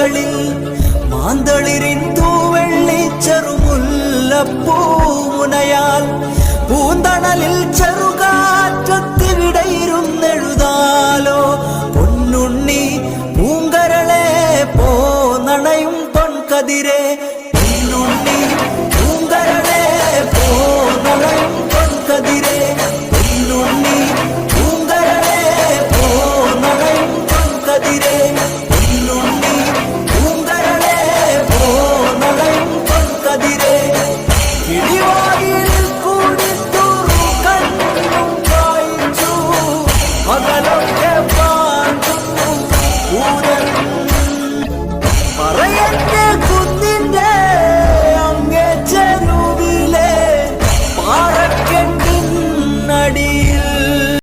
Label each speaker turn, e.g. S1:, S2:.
S1: മകളിൽ മാന്തളിരിൻ തൂവെള്ളി ചെറുമുല്ലപ്പൂ മുനയാൽ പൂന്തണലിൽ ചെറുകാറ്റത്തിവിടെയിരുന്നെഴുതാലോ പൊന്നുണ്ണി പൂങ്കരളെ പോന്നണയും പൊൻകതിരെ. പൊന്നുണ്ണി പൂങ്കരളെ പോന്നണയും പൊൻകതിരെ. പൊന്നുണ്ണി പൂങ്കരളെ പോന്നണയും പൊൻകതിരെ.